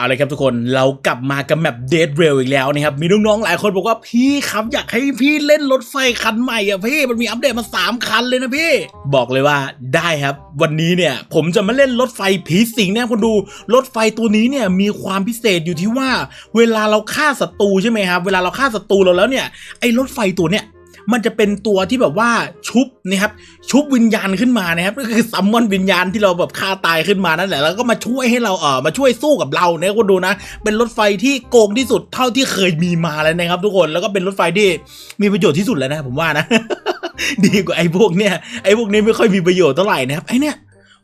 เอาเลยครับทุกคนเรากลับมากับแมปเดดเรลอีกแล้วนะครับ มีน้องๆหลายคนบอกว่าพี่ครับอยากให้พี่เล่นรถไฟคันใหม่อะพี่มันมีอัปเดตมา 3 คันเลยนะพี่ บอกเลยว่าได้ครับ วันนี้เนี่ยผมจะมาเล่นรถไฟผีสิงเนี่คนดูรถไฟตัวนี้เนี่ยมีความพิเศษอยู่ที่ว่า เวลาเราฆ่าศัตรูใช่ไหมครับ เวลาเราฆ่าศัตรูเราแล้วเนี่ยไอ้รถไฟตัวเนี้ย มันจะเป็นตัวที่แบบว่าชุบนะครับชุบวิญญาณขึ้นมานะครับก็คือซัมมอนวิญญาณที่เราแบบฆ่าตายขึ้นมานั่นแหละแล้วก็มาช่วยให้เราเออมาช่วยสู้กับเราเนี่ยคุณดูนะ เป็นรถไฟที่โกงที่สุดเท่าที่เคยมีมาแล้วนะครับ ทุกคนแล้วก็เป็นรถไฟที่มีประโยชน์ที่สุดแล้วนะผมว่านะ ดีกว่าไอ้พวกเนี่ยไอ้พวกนี้ไม่ค่อยมีประโยชน์เท่าไหร่นะครับไอ้เนี่ย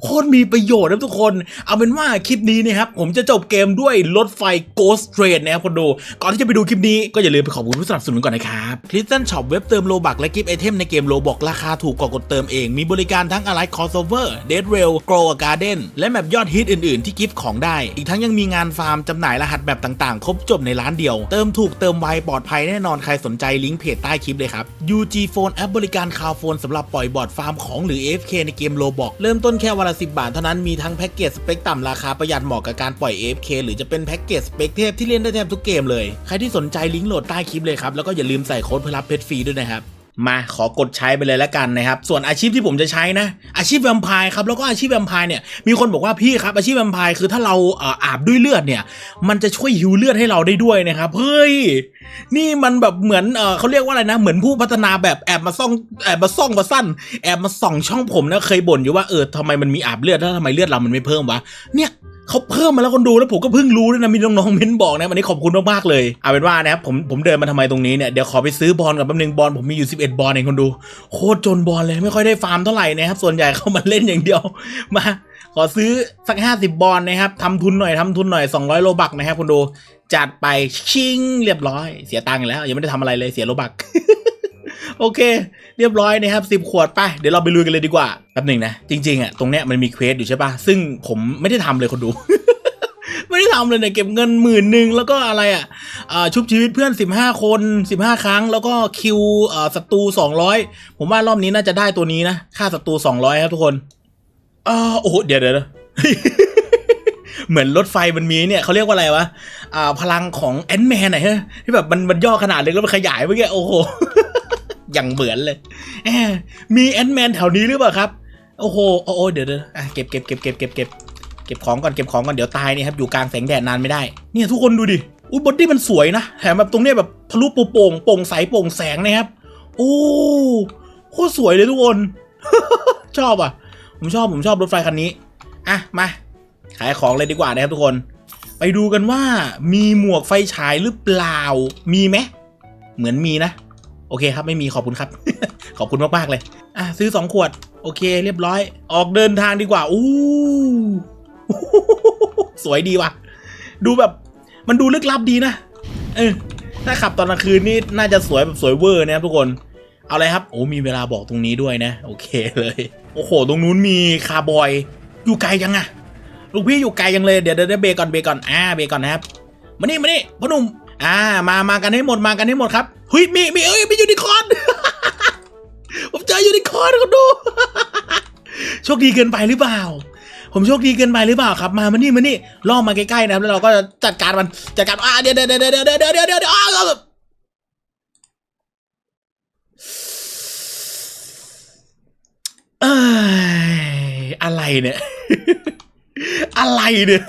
โคตรมีประโยชน์นะทุกคน เอาเป็นว่าคลิปนี้นะครับผมจะจบเกมด้วยรถไฟ Ghost Train นะครับคนดูก่อนที่จะไปดูคลิปนี้ก็อย่าลืมไปขอบคุณผู้สนับสนุนก่อนนะครับคลิ s ตันช็อปเว็บเติมโลบักและกิฟต์ไอเทมในเกมโลบอกราคาถูกกว่ากดเติมเอง มีบริการทั้งอะไรคอสเวอร์เดดเรลโกลการ์เดนและแมปยอดฮิตอื่นๆ ที่กิฟต์ของได้ อีกทั้งยังมีงานฟาร์มจำหน่ายรหัสแบบต่างๆ ครบจบในร้านเดียว เติมถูกเติมไวปลอดภัยแน่นอนใครสนใจลิงก์เพจใต้คลิปเลยครับ UG Phone แอปบริการคาวโฟนสำหรับปล่อยบอร์ดฟาร์มของหรือ AFK ในเกมโลบอกเริ่มต้นแค่วันละ10บาทเท่านั้นมีทั้งแพ็กเกจสเปคต่ำราคาประหยัดเหมาะกับการปล่อย AFK หรือจะเป็นแพ็กเกจสเปคเทพที่เล่นได้แทบทุกเกมเลย ใครที่สนใจลิงก์โหลดใต้คลิปเลยครับ แล้วก็อย่าลืมใส่โค้ดเพื่อรับเพชรฟรีด้วยนะครับ มาขอกดใช้ไปเลยแล้วกันนะครับ ส่วนอาชีพที่ผมจะใช้นะ อาชีพแวมไพร์ครับแล้วก็อาชีพแวมไพร์เนี่ยมีคนบอกว่าพี่ครับอาชีพแวมไพร์คือถ้าเราเอออาบด้วยเลือดเนี่ย มันจะช่วยฮิวเลือดให้เราได้ด้วยนะครับเฮ้ยนี่มันแบบเหมือนเออเขาเรียกว่าอะไรนะ เหมือนผู้พัฒนาแบบแอบมาซ่องแอบมาซ่องมาสั้นแอบมาส่องช่องผมนะเคยบ่นอยู่ว่าเออทำไมมันมีอาบเลือดแล้วทำไมเลือดเรามันไม่เพิ่มวะเนี่ย เขาเพิ่มมาแล้วคนดูแล้วผมก็เพิ่งรู้ด้วยนะมีน้องๆเม้นบอกนะวันนี้ขอบคุณมากๆเลยเอาเป็นว่านะผมผมเดินมาทำไมตรงนี้เนี่ยเดี๋ยวขอไปซื้อบอลกับแป๊บนึงบอลผมมีอยู่ 11 บอลเองคนดูโคตรจนบอลเลยไม่ค่อยได้ฟาร์มเท่าไหร่นะครับส่วนใหญ่เข้ามาเล่นอย่างเดียวมาขอซื้อสัก 50 บอลนะครับทำทุนหน่อยทำทุนหน่อย 200 โลบักนะครับคุณดูจัดไปชิงเรียบร้อย เสียตังค์แล้วยังไม่ได้ทำอะไรเลยเสียโลบัก โอเค เรียบร้อยนะครับสิบขวดไป เดี๋ยวเราไปลุยกันเลยดีกว่าแป๊บหนึ่งนะ จริงๆอะตรงเนี้ยมันมีเควสอยู่ใช่ปะซึ่งผมไม่ได้ทำเลยคนดู ไม่ได้ทำเลยเนี่ยเก็บเงินหมื่นหนึ่งแล้วก็อะไรอะอ่าชุบชีวิตเพื่อน 15 คน 15 ครั้ง แล้วก็คิวอ่าศัตรู 200 ผมว่ารอบนี้น่าจะได้ตัวนี้นะค่าศัตรู 200 ครับทุกคนอโอ้โหเดี๋ยวเดี๋ยวเหมือนรถไฟมันมีเนี่ยเขาเรียกว่าอะไรวะอ่าพลังของแอนแมนไหนฮะที่แบบมันมันย่อขนาดเล็กแล้วมันขยายเมื่อกี้โอ้โห อย่างเหมือนเลยแอบมีแอนแมนแถวนี้หรือเปล่าครับ โอ้โห โอ้โหเดี๋ยวเดี๋ยวอะเก็บเก็บเก็บเก็บเก็บเก็บเก็บของก่อนเก็บของก่อนเดี๋ยวตายนี่ครับอยู่กลางแสงแดดนานไม่ได้ เนี่ยทุกคนดูดิอุ้ยบอดี้มันสวยนะแถมแบบตรงเนี้ยแบบทะลุโปร่งโปร่งใสโปร่งแสงนะครับ โอ้โคตรสวยเลยทุกคน ชอบอะ ผมชอบผมชอบรถไฟคันนี้อะมาขายของเลยดีกว่านะครับทุกคน ไปดูกันว่ามีหมวกไฟฉายหรือเปล่ามีไหมเหมือนมีนะ โอเคครับไม่มีขอบคุณครับ ขอบคุณมากๆเลย อะซื้อสองขวด โอเค เรียบร้อย ออกเดินทางดีกว่าอู้สวยดีว่ะ ดูแบบ มันดูลึกลับดีนะเออถ้าขับตอนกลางคืนนี่น่าจะสวยแบบสวยเวอร์นะครับทุกคนเอาเลยครับโอ้มีเวลาบอกตรงนี้ด้วยนะ โอเคเลย โอ้โห ตรงนู้นมีคาร์บอย อยู่ไกลยังอะลูกพี่อยู่ไกลยังเลยเดี๋ยวเดี๋ยวเดี๋ยวเบรกก่อนเบรกก่อนอ่าเบรกก่อนนะครับมานี่มานี่พ่อหนุ่ม อ่ามามากันให้หมดมากันให้หมดครับเฮ้ยมีมีเอ้ยมียูนิคอร์นผมเจอยูนิคอร์นคนดู โชคดีเกินไปหรือเปล่า ผมโชคดีเกินไปหรือเปล่าครับ มามานี่มานี่ล่อมาใกล้ๆนะครับแล้วเราก็จัดการมันจัดการอ่าเดี๋ยวเดี๋ยวเดี๋ยวเดี๋ยวเดี๋ยวเดี๋ยวเดี๋ยวเดี๋ยวเดี๋ยวอ้าวเอ้ยอะไรเนี่ย อะไรเนี่ย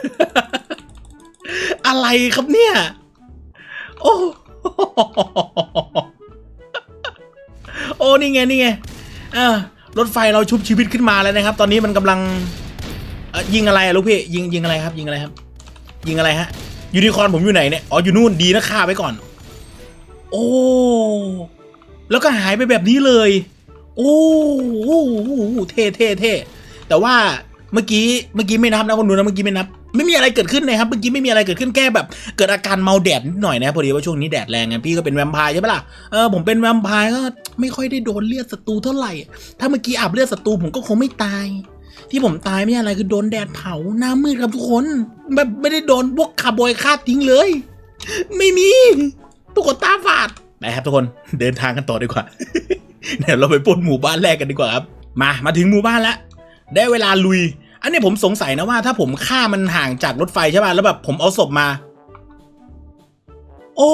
อะไรครับเนี่ย ไงนี่ไงเออรถไฟเราชุบชีวิตขึ้นมาแล้วนะครับ ตอนนี้มันกำลังยิงอะไรลูกพี่ยิงยิงอะไรครับ ยิงอะไรครับ ยิงอะไรฮะยูนิคอร์นผมอยู่ไหนเนี่ยอ๋ออยู่นู่นดีนะฆ่าไว้ก่อน โอ้แล้วก็หายไปแบบนี้เลย โอ้โหเท่เท่เท่แต่ว่าเมื่อกี้เมื่อกี้ไม่นับนะคนดูนะเมื่อกี้ไม่นับ ไม่มีอะไรเกิดขึ้นนะครับเมื่อกี้ไม่มีอะไรเกิดขึ้นแค่แบบ เกิดอาการเมาแดดนิดหน่อยนะพอดีว่าช่วงนี้แดดแรงไงพี่ก็เป็นแวมไพร์ใช่ปะล่ะเออผมเป็นแวมไพร์ก็ไม่ค่อยได้โดนเลือดศัตรูเท่าไหร่ ถ้าเมื่อกี้อาบเลือดศัตรูผมก็คงไม่ตาย ที่ผมตายไม่ใช่อะไรคือโดนแดดเผาหน้ามืดครับทุกคน แบบไม่ได้โดนพวกคาร์บอยฆ่าทิ้งเลย ไม่มีตุกตาฝาดนะครับทุกคนเดินทางกันต่อดีกว่าเดี๋ยวเราไปปล้นหมู่บ้านแรกกันดีกว่าครับมามาถึงหมู่บ้านแล้วได้เวลาลุย อันนี้ผมสงสัยนะว่าถ้าผมฆ่ามันห่างจากรถไฟใช่ป่ะแล้วแบบผมเอาศพมา โอ้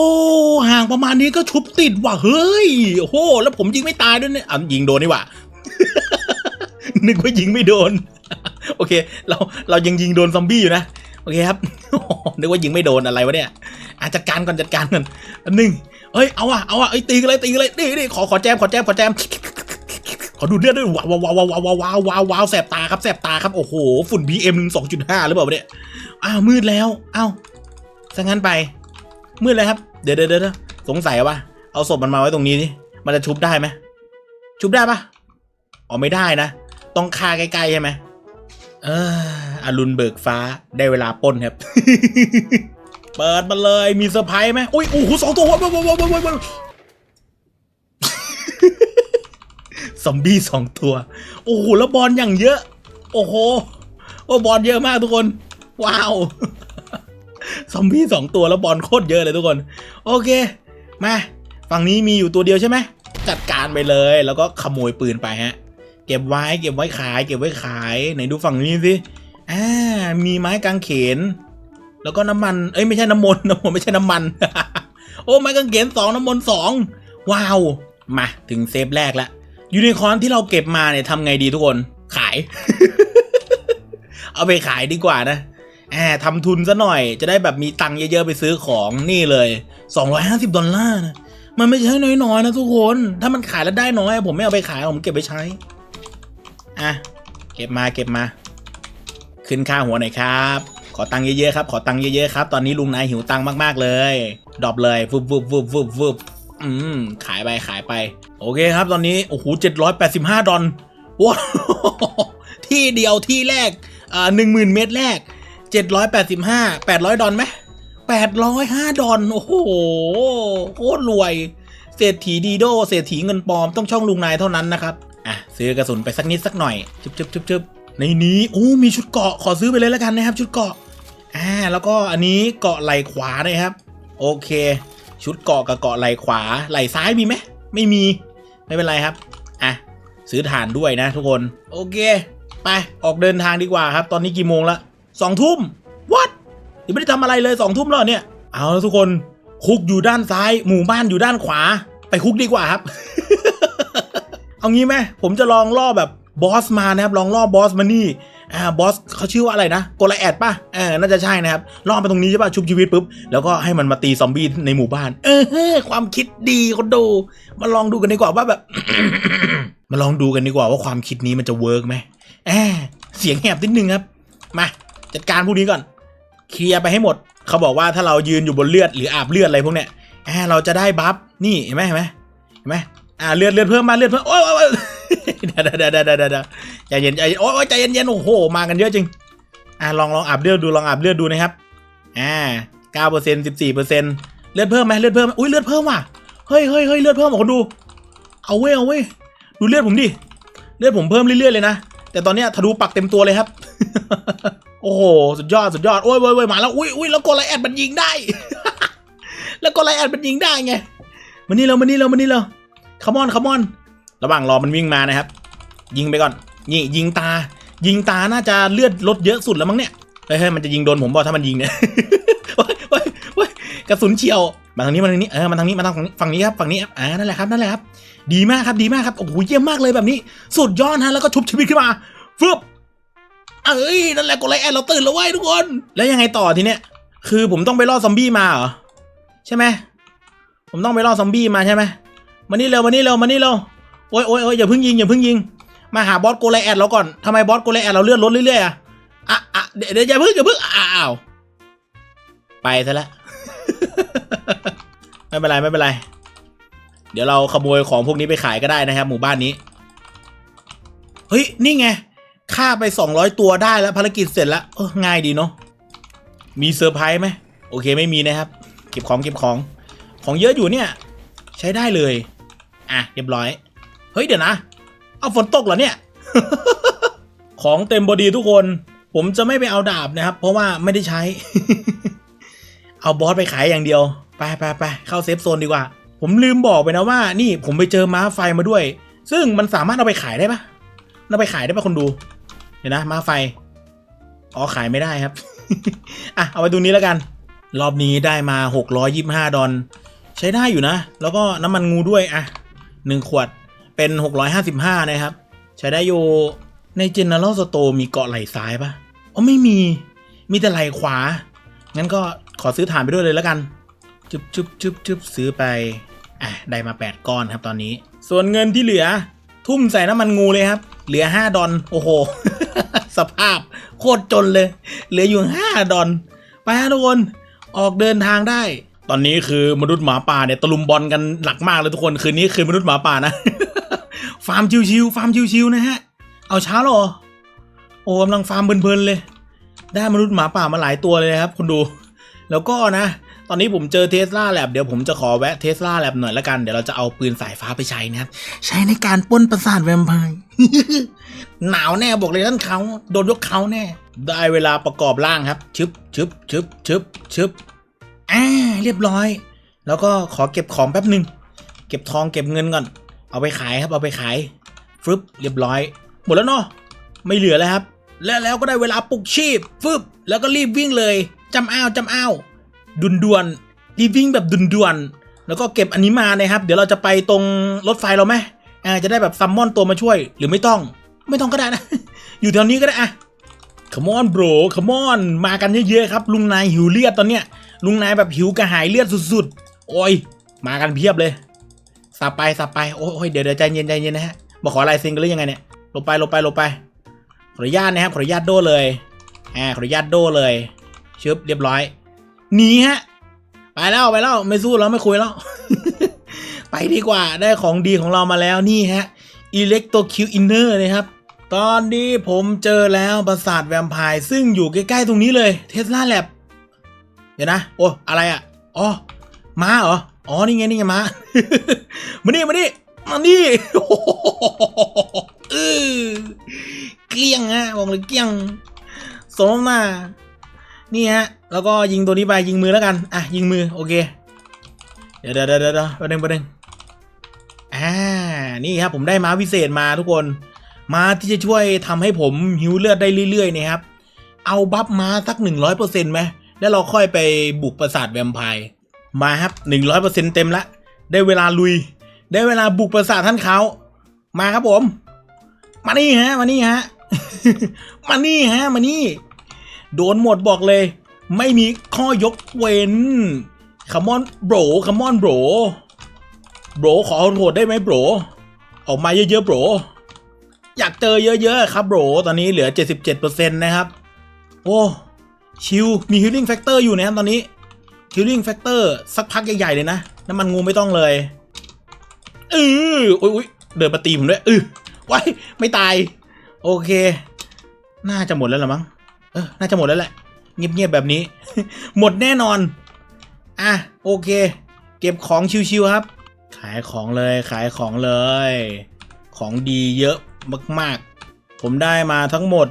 ห่างประมาณนี้ก็ชุบติดว่ะเฮ้ยโอ้โหแล้วผมยิงไม่ตายด้วยเนี่ยอะยิงโดนนี่ว่านึกว่ายิงไม่โดน โอเค เราเรายังยิงโดนซอมบี้อยู่นะโอเคครับนึกว่ายิงไม่โดนอะไรวะเนี่ยอจัดการก่อนจัดการก่อนอันหนึ่งเอ้ยเอาอะเอาอะเอ้ยตีกันเลยตีกันเลยนี่นี่ขอขอแจมขอแจมขอแจม อดูเลือดด้วยว้าวว้าวว้าวว้าวว้าวว้าวว้าวแสบตาครับแสบตาครับโอ้โหฝุ่น PM สองจุดห้าหรือเปล่าเนี่ยอ้าวมืดแล้วอ้าวซะงั้นไป มืดเลยครับ เดี๋ยวเดี๋ยวเดี๋ยวสงสัยว่าเอาศพมันมาไว้ตรงนี้นี่มันจะชุบได้ไหมชุบได้ปะอ๋อไม่ได้นะ ต้องฆ่าใกล้ๆใช่ไหมเอออรุณเบิกฟ้าได้เวลาป้นครับเปิดมาเลยมีเซอร์ไพรส์ไหมอุ้ยโอ้โหสองตัวว้าวว้าวว้าวว้าว ซอมบี้สองตัว โอ้โห แล้วบอลอย่างเยอะ โอ้โหโอ้บอลเยอะมากทุกคน ว้าว ซอมบี้สองตัวแล้วบอลโคตรเยอะเลยทุกคน โอเค มา ฝั่งนี้มีอยู่ตัวเดียวใช่ไหม จัดการไปเลย แล้วก็ขโมยปืนไปฮะ เก็บไว้ เก็บไว้ขาย เก็บไว้ขาย ไหนดูฝั่งนี้สิ อ่า มีไม้กางเขน แล้วก็น้ำมัน เอ้ย ไม่ใช่น้ำมนต์น้ำมนต์ไม่ใช่น้ำมัน โอ้ ไม้กางเขนสองน้ำมนต์สอง ว้าว มา ถึงเซฟแรกแล้ว ยูนิคอร์นที่เราเก็บมาเนี่ยทำไงดีทุกคน ขาย เอาไปขายดีกว่านะแอบทำทุนซะหน่อยจะได้แบบมีตังค์เยอะๆไปซื้อของนี่เลย 250 ดอลลาร์นะ มันไม่ใช่น้อยๆนะทุกคน ถ้ามันขายแล้วได้น้อย ผมไม่เอาไปขายผมเก็บไปใช้ อะ เก็บมาเก็บมา ขึ้นค่าหัวหน่อยครับ ขอตังค์เยอะๆครับ ขอตังค์เยอะๆครับ ตอนนี้ลุงนายหิวตังค์มากๆเลย ดรอปเลยฟุบฟุบฟุบฟุบฟุบ อืม ขายไปขายไป โอเคครับตอนนี้ โอ้โหเจ็ดร้อยแปดสิบห้าดอลว้าวที่เดียวที่แรก อ่าหนึ่งหมื่นเมตรแรกเจ็ดร้อยแปดสิบห้าแปดร้อยดอลไหมแปดร้อยห้าดอลโอ้โหโคตรรวย เศรษฐีดีโดเศรษฐีเงินปลอมต้องช่องลุงนายเท่านั้นนะครับ อะ ซื้อกระสุนไปสักนิดสักหน่อยจึบจึบจึบจึบในนี้โอ้มีชุดเกาะขอซื้อไปเลยแล้วกันนะครับ ชุดเกาะอ่าแล้วก็อันนี้เกาะไหลขวานะครับ โอเค ชุดเกาะกับเกาะไหลขวาไหลซ้ายมีไหมไม่มีไม่เป็นไรครับอะซื้อฐานด้วยนะทุกคน โอเค ไปออกเดินทางดีกว่าครับ ตอนนี้กี่โมงละสองทุ่มวัดยังไม่ได้ทำอะไรเลยสองทุ่มแล้วเนี่ย เอาละทุกคนคุกอยู่ด้านซ้าย หมู่บ้านอยู่ด้านขวา ไปคุกดีกว่าครับ เอางี้ไหมผมจะลองล่อแบบบอสมานะครับ ลองล่อบอสมานี่ อ่าบอสเขาชื่อว่าอะไรนะโกลาแอดป่ะเออน่าจะใช่นะครับล่อมาตรงนี้ใช่ป่ะชุบชีวิตปุ๊บแล้วก็ให้มันมาตีซอมบี้ในหมู่บ้าน เออความคิดดีคนดูมาลองดูกันดีกว่าว่าแบบ มาลองดูกันดีกว่าว่าความคิดนี้มันจะเวิร์กไหมแอบเสียงแหบนิดนึงครับมาจัดการพวกนี้ก่อน เคลียร์ไปให้หมด เขาบอกว่าถ้าเรายืนอยู่บนเลือดหรืออาบเลือดอะไรพวกเนี้ยแอบเราจะได้บัฟนี่เห็นไหมเห็นไหมเห็นไหมอ่าเลือดเลือดเพิ่มมาเลือดเพิ่มโอ้ยโอ้ยโอ้ย เดี๋ยวเดี๋ยวเดี๋ยวเดี๋ยวใจเย็นใจเย็นโอ้ยใจเย็นเย็นโอ้โหมากันเยอะจริงอ่าลองลองอาบเลือดดูลองอาบเลือดดูนะครับอ่าเก้าเปอร์เซ็นต์สิบสี่เปอร์เซ็นต์เลือดเพิ่มไหมเลือดเพิ่มอุ้ยเลือดเพิ่มว่ะเฮ้ยเฮ้ยเฮ้ยเลือดเพิ่มอะคนดู เอาเว้ยเอาเว้ยดูเลือดผมดิเลือดผมเพิ่มเรื่อยๆเลยนะแต่ตอนเนี้ยทะลุปักเต็มตัวเลยครับ โอ้โหสุดยอดสุดยอดโอ้ยโอ้ยโอ้ยมาแล้วอุ้ยอุ้ยแล้วกดไลแอดมันยิงได้ แล้วกดไลแอดมันยิงได้ไงมานี่เร็วมานี่เร็วมานี่เร็วคัมอนคัมอน ระหว่างรอมันวิ่งมานะครับ ยิงไปก่อน นี่ยิงตา ยิงตาน่าจะเลือดลดเยอะสุดแล้วมั้งเนี่ยเฮ้ยเฮ้ยมันจะยิงโดนผมบอกถ้ามันยิงเนี่ยกระสุนเฉียวมาทางนี้มาทางนี้เออมาทางนี้มาทางฝั่งนี้ครับฝั่งนี้ครับอ่านั่นแหละครับนั่นแหละครับ ดีมากครับดีมากครับโอ้โหเยี่ยมมากเลยแบบนี้ สุดยอดฮะแล้วก็ชุบชีวิตขึ้นมาฟึบเอ้ยนั่นแหละกดไลค์แอดเราตื่นแล้วเว้ยทุกคน แล้วยังไงต่อทีเนี้ยคือผมต้องไปล่อซอมบี้มาเหรอใช่ไหมผมต้องไปล่อซอมบี้มาใช่ไหมมานี่เร็วมานี่เร็วมานี่เร็ว โอ้ยโอ้ยโอ้ยอย่าเพิ่งยิงอย่าเพิ่งยิง มาหาบอสโกไลแอดเราก่อนทำไมบอสโกไลแอดเราเลื่อนลดเรื่อยๆอะอะอะเดี๋ยวอย่าเพิ่งอย่าเพิ่งอ้าวไปซะแล้วไม่เป็นไรไม่เป็นไร เดี๋ยวเราขโมยของพวกนี้ไปขายก็ได้นะครับ หมู่บ้านนี้ เฮ้ยนี่ไงฆ่าไปสองร้อยตัวได้แล้วภารกิจเสร็จแล้วง่ายดีเนาะมีเซอร์ไพรส์ไหมโอเคไม่มีนะครับ เก็บของเก็บของ ของเยอะอยู่เนี่ย ใช้ได้เลย อะเรียบร้อย เฮ้ยเดี๋ยวนะ เอาฝนตกเหรอเนี่ย ของเต็มบอดีทุกคน ผมจะไม่ไปเอาดาบนะครับ เพราะว่าไม่ได้ใช้ เอาบอสไปขายอย่างเดียว ไปไปไปเข้าเซฟโซนดีกว่า ผมลืมบอกไปนะว่า นี่ผมไปเจอม้าไฟมาด้วย ซึ่งมันสามารถเอาไปขายได้ปะเอาไปขายได้ปะคนดู เดี๋ยวนะม้าไฟ อ๋อขายไม่ได้ครับ อะเอาไว้ตรงนี้แล้วกัน รอบนี้ได้มา625ดอลใช้ได้อยู่นะ แล้วก็น้ำมันงูด้วยอะหนึ่งขวด เป็น 655 นะครับ ใช้ได้อยู่ใน General Store มีเกาะไหล่ซ้ายปะอ๋อไม่มี มีแต่ไหล่ขวา งั้นก็ขอซื้อฐานไปด้วยเลยแล้วกัน จุบจุบจุบจุบซื้อไป อะ ได้มา 8 ก้อนครับตอนนี้ ส่วนเงินที่เหลือ ทุ่มใส่น้ำมันงูเลยครับ เหลือ 5 ดอลโอ้โห สภาพโคตรจนเลย เหลืออยู่ 5 ดอลไปฮะทุกคน ออกเดินทางได้ ตอนนี้คือมนุษย์หมาป่าเนี่ยตะลุมบอลกันหลักมากเลยทุกคน คืนนี้คือมนุษย์หมาป่านะ ฟาร์มชิวๆฟาร์มชิวๆนะฮะ เอาเช้าหรอ โอ้กำลังฟาร์มเพลินๆเลย ได้มนุษย์หมาป่ามาหลายตัวเลยนะครับคุณดู แล้วก็นะ ตอนนี้ผมเจอเทสลาแลบเดี๋ยวผมจะขอแวะเทสลาแลบหน่อยละกัน เดี๋ยวเราจะเอาปืนสายฟ้าไปใช้นะครับ ใช้ในการป้นประสาทแวมไพร์หนาวแน่บอกเลยท่านเขาโดนยกเขาแน่ ได้เวลาประกอบร่างครับ ชึบชึบชึบชึบชึบอ่าเรียบร้อย แล้วก็ขอเก็บของแป๊บหนึ่งเก็บทองเก็บเงินก่อน เอาไปขายครับเอาไปขายฟึบเรียบร้อย หมดแล้วเนาะไม่เหลือแล้วครับ และแล้วก็ได้เวลาปลุกชีพฟึบแล้วก็รีบวิ่งเลยจำอ้าวจำอ้าวดุนดวนรีบวิ่งแบบดุนดวน แล้วก็เก็บอันนี้มานะครับ เดี๋ยวเราจะไปตรงรถไฟเราไหมอ่าจะได้แบบซัมมอนตัวมาช่วย หรือไม่ต้อง ไม่ต้องก็ได้นะ อยู่แถวนี้ก็ได้อะ Come on bro Come on มากันเยอะๆครับลุงนายหิวเลือดตอนเนี้ยลุงนายแบบหิวกระหายเลือดสุดๆ โอ้ย มากันเพียบเลย สับไปสับไปโอ้ยเดี๋ยวเดี๋ยวใจเย็นใจเย็นนะฮะมาขอลายเซ็นกันหรือยังไงเนี่ยลงไปลงไปลงไปขออนุญาตนะครับขออนุญาตโดเลยอ่าขออนุญาตโดเลยชึบเรียบร้อยหนีฮะไปแล้วไปแล้วไม่สู้แล้วไม่คุยแล้ว ไปดีกว่าได้ของดีของเรามาแล้วนี่ฮะ Electro Q Inner นะครับ ตอนนี้ผมเจอแล้วปราสาทแวมไพร์ซึ่งอยู่ใกล้ ๆ ตรงนี้เลยเทสลาแลบเดี๋ยวนะ โอ้ อะไรอะ อ๋อ ม้าเหรอ อ๋อ นี่ไง นี่ไงมา มานี่มานี่มานี่เออเกลี้ยงฮะบอกเลยเกลี้ยงสมมานี่ฮะ แล้วก็ยิงตัวนี้ไปยิงมือแล้วกัน อะ ยิงมือ โอเค เดี๋ยวเดี๋ยวเดี๋ยวเดี๋ยวประเด็นประเด็นอ่า นี่ครับ ผมได้ม้าวิเศษมาทุกคน ม้าที่จะช่วยทำให้ผมหิวเลือดได้เรื่อยๆนะครับ เอาบัฟม้าสักหนึ่งร้อยเปอร์เซ็นต์ไหมแล้วเราค่อยไปบุกปราสาทแวมไพร์ มาครับหนึ่งร้อยเปอร์เซ็นต์เต็มละได้เวลาลุย ได้เวลาบุกปราสาทท่านเขา มาครับผม มานี่ฮะ มานี่ฮะ มานี่ฮะ มานี่ โดนหมดบอกเลย ไม่มีข้อยกเว้นคัมมอนโบรคัมมอนโบรโบรขอโหดได้ไหมโบรออกมาเยอะๆโบรอยากเจอเยอะๆครับโบรตอนนี้เหลือ 77%นะครับ โอ้ ชิวมี healing factor อยู่นะครับตอนนี้ healing factor สักพักใหญ่ ๆ เลยนะ น้ำมันงูไม่ต้องเลยเอออุ้ยอุ้ยเดินมาตีผมด้วยเออไว้ไม่ตาย โอเค น่าจะหมดแล้วละมั้งเออน่าจะหมดแล้วแหละ เงียบๆแบบนี้ หมดแน่นอน อะ โอเค เก็บของชิวๆครับ ขายของเลยขายของเลย ของดีเยอะมาก ๆ ผมได้มาทั้งหมด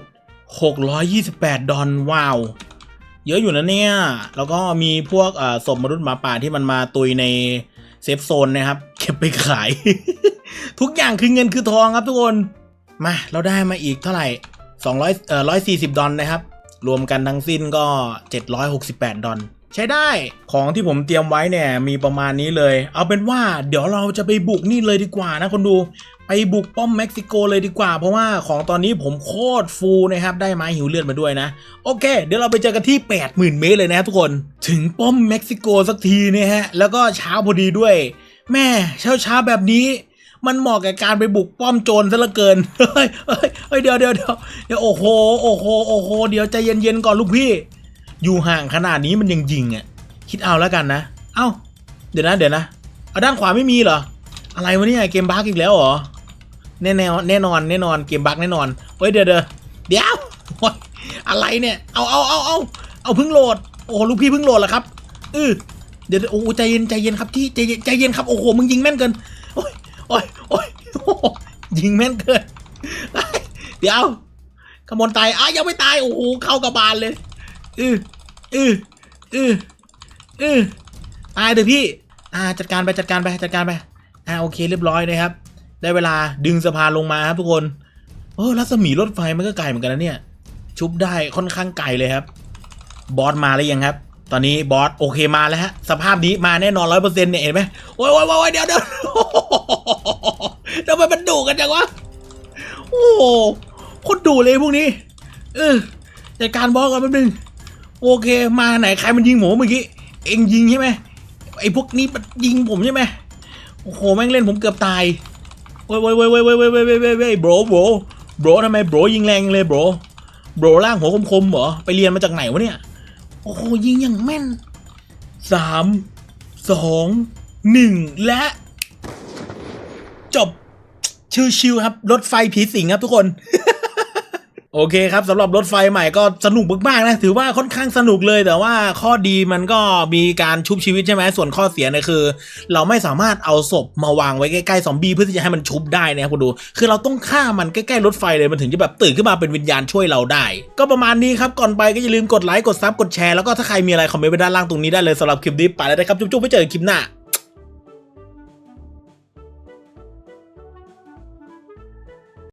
628 ดอลว้าว เยอะอยู่นะเนี่ย แล้วก็มีพวกศพมนุษย์หมาป่าที่มันมาตุยในเซฟโซนนะครับ เก็บไปขาย ทุกอย่างคือเงินคือทองครับทุกคน มาเราได้มาอีกเท่าไหร่200เอ่อ140 ดอลนะครับ รวมกันทั้งสิ้นก็ 768 ดอลใช้ได้ของที่ผมเตรียมไว้เนี่ยมีประมาณนี้เลย เอาเป็นว่าเดี๋ยวเราจะไปบุกนี่เลยดีกว่านะคนดู ไปบุกป้อมเม็กซิโกเลยดีกว่า เพราะว่าของตอนนี้ผมโคตรฟูนะครับ ได้ไม้หิวเลือดมาด้วยนะ โอเค เดี๋ยวเราไปเจอกันที่ 80,000 เมตรเลยนะทุกคนถึงป้อมเม็กซิโกสักทีเนี่ยฮะแล้วก็เช้าพอดีด้วย แม่เช้าเช้าแบบนี้มันเหมาะกับการไปบุกป้อมโจรซะเหลือเกิน เฮ้ยเฮ้ยเฮ้ยเดี๋ยวเดี๋ยวเดี๋ยวเดี๋ยวโอ้โห โอ้โห โอ้โห เดี๋ยวใจเย็นๆก่อนลูกพี่ อยู่ห่างขนาดนี้มันยังยิงอะ คิดเอาแล้วกันนะ เอ้า เดี๋ยวนะ เดี๋ยวนะ เอาด้านขวาไม่มีเหรอ อะไรวะเนี่ย เกมบั๊กอีกแล้วเหรอ แน่แน่แน่นอนแน่นอนเกมบั๊กแน่นอนเฮ้ยเดี๋ยวเดี๋ยวเดี๋ยวอะไรเนี่ยเอาเอาเอาเอาเอาเพิ่งโหลดโอ้โหลูกพี่เพิ่งโหลดเหรอครับเออเดี๋ยวโอ้ใจเย็นใจเย็นครับที่ใจเย็นใจเย็นครับโอ้โหมึงยิงแม่นเกินโอ้ยโอ้ยโอ้ยยิงแม่นเกินเดี๋ยวขมนตายอ้ายังไม่ตายโอ้โหเข้ากระบาลเลยอืออืออืออือตายเถอะพี่ อ่าจัดการไปจัดการไปจัดการไปอ่าโอเคเรียบร้อยนะครับ ได้เวลาดึงสะพานลงมาครับทุกคนโอ้รัศมีรถไฟมันก็ไกลเหมือนกันนะเนี่ย ชุบได้ค่อนข้างไกลเลยครับ บอสมาแล้วยังครับ ตอนนี้บอสโอเคมาแล้วฮะ สภาพนี้มาแน่นอนร้อยเปอร์เซ็นต์เนี่ยเห็นไหมโอ้ยโอ้ยโอ้ยเดี๋ยวเดี๋ยวทำไมมันดุกันจังวะ โอ้โหคตรดุเลยพวกนี้ เออจัดการบอสก่อนแป๊บนึง โอเค มาไหนใครมันยิงผมเมื่อกี้ เองยิงใช่ไหมไอ้พวกนี้มันยิงผมใช่ไหมโอ้โหแม่งเล่นผมเกือบตาย ว้ยเว้ยเว้ยเว้ยเว้ยเว้ยเว้ยเว้ยเว้ยโบรโบรโบรทำไมโบรยิงแรงเลยโบรโบรล่างหัวคมๆเหรอไปเรียนมาจากไหนวะเนี่ยโอ้โหยิงอย่างแม่นสามสองหนึ่งและ จบชิวๆครับรถไฟผีสิงครับทุกคน โอเคครับสำหรับรถไฟใหม่ก็สนุกมากๆนะถือว่าค่อนข้างสนุกเลย แต่ว่าข้อดีมันก็มีการชุบชีวิตใช่ไหมส่วนข้อเสียเนี่ยคือ เราไม่สามารถเอาศพมาวางไว้ใกล้ๆซอมบี้เพื่อที่จะให้มันชุบได้นะครับคุณดู คือเราต้องฆ่ามันใกล้ๆรถไฟเลยมันถึงจะแบบตื่นขึ้นมาเป็นวิญญาณช่วยเราได้ ก็ประมาณนี้ครับก่อนไปก็อย่าลืมกดไลค์กดซับกดแชร์แล้วก็ถ้าใครมีอะไรคอมเมนต์ไว้ด้านล่างตรงนี้ได้เลยสำหรับคลิปนี้ไปแล้วนะครับจุ๊บๆไปเจอกันคลิปหน้า